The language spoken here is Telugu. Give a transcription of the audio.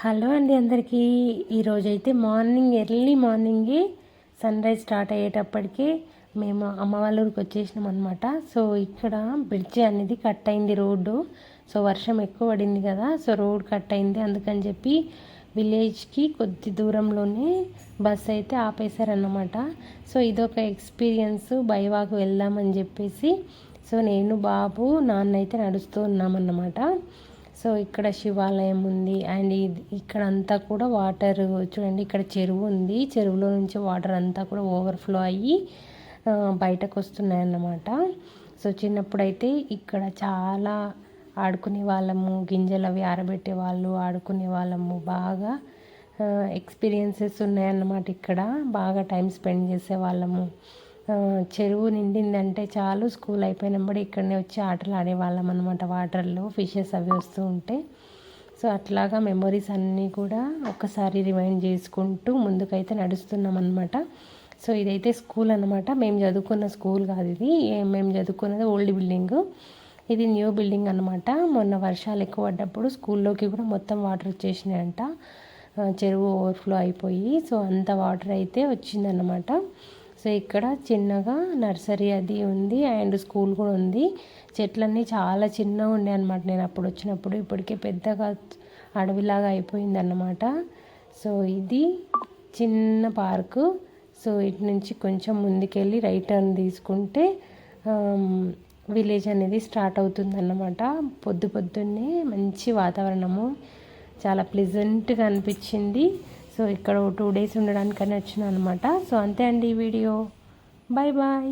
హలో అండి అందరికీ. ఈరోజైతే మార్నింగ్ ఎర్లీ మార్నింగే సన్ రైజ్ స్టార్ట్ అయ్యేటప్పటికే మేము అమ్మ వాళ్ళ ఊరికి వచ్చేసినాం అనమాట సో ఇక్కడ బ్రిడ్జి అనేది కట్ అయింది రోడ్డు. సో వర్షం ఎక్కువ పడింది కదా సో రోడ్ కట్ అయింది. అందుకని చెప్పి విలేజ్కి కొద్ది దూరంలోనే బస్ అయితే ఆపేశారన్నమాట. సో ఇదొక ఎక్స్పీరియన్స్ బైవాక్ వెళ్దామని చెప్పేసి సో నేను బాబు నాన్న అయితే నడుస్తూ ఉన్నామన్నమాట. సో ఇక్కడ శివాలయం ఉంది. అండ్ ఇక్కడ అంతా కూడా వాటర్ చూడండి ఇక్కడ చెరువు ఉంది. చెరువులో నుంచి వాటర్ అంతా కూడా ఓవర్ఫ్లో అయ్యి బయటకు వస్తున్నాయన్నమాట సో చిన్నప్పుడైతే ఇక్కడ చాలా ఆడుకునే వాళ్ళము గింజలు అవి ఆరబెట్టే వాళ్ళు ఆడుకునే వాళ్ళము. బాగా ఎక్స్పీరియన్సెస్ ఉన్నాయన్నమాట ఇక్కడ. బాగా టైం స్పెండ్ చేసే వాళ్ళము. చెరువు నిండిందంటే చాలు. స్కూల్ అయిపోయినప్పుడు ఇక్కడనే వచ్చి ఆటలు ఆడేవాళ్ళం అనమాట వాటర్లో ఫిషెస్ అవి వస్తూ ఉంటే. సో అట్లాగా మెమొరీస్ అన్నీ కూడా ఒక్కసారి రిమైండ్ చేసుకుంటూ ముందుకైతే నడుస్తున్నాం అనమాట సో ఇదైతే స్కూల్ అనమాట మేము చదువుకున్న స్కూల్ కాదు ఇది. మేము చదువుకున్నది ఓల్డ్ బిల్డింగ్. ఇది న్యూ బిల్డింగ్ అనమాట మొన్న వర్షాలు ఎక్కువ పడ్డప్పుడు స్కూల్లోకి కూడా మొత్తం వాటర్ వచ్చేసినాయంట. చెరువు ఓవర్ఫ్లో అయిపోయి. సో అంత వాటర్ అయితే వచ్చిందన్నమాట. సో ఇక్కడ చిన్నగా నర్సరీ అది ఉంది అండ్ స్కూల్ కూడా ఉంది. చెట్లన్నీ చాలా చిన్నగా ఉన్నాయి అనమాట నేను అప్పుడు వచ్చినప్పుడు ఇప్పటికే పెద్దగా అడవిలాగా అయిపోయింది అన్నమాట సో ఇది చిన్న పార్కు. సో ఇటు నుంచి కొంచెం ముందుకెళ్ళి రైట్ టర్న్ తీసుకుంటే విలేజ్ అనేది స్టార్ట్ అవుతుంది అన్నమాట పొద్దు పొద్దున్నే మంచి వాతావరణము. చాలా ప్లెజెంట్గా అనిపించింది. సో ఇక్కడ టూ డేస్ ఉండడానికని వచ్చిన అనమాట. సో అంతే అండి ఈ వీడియో. Bye bye.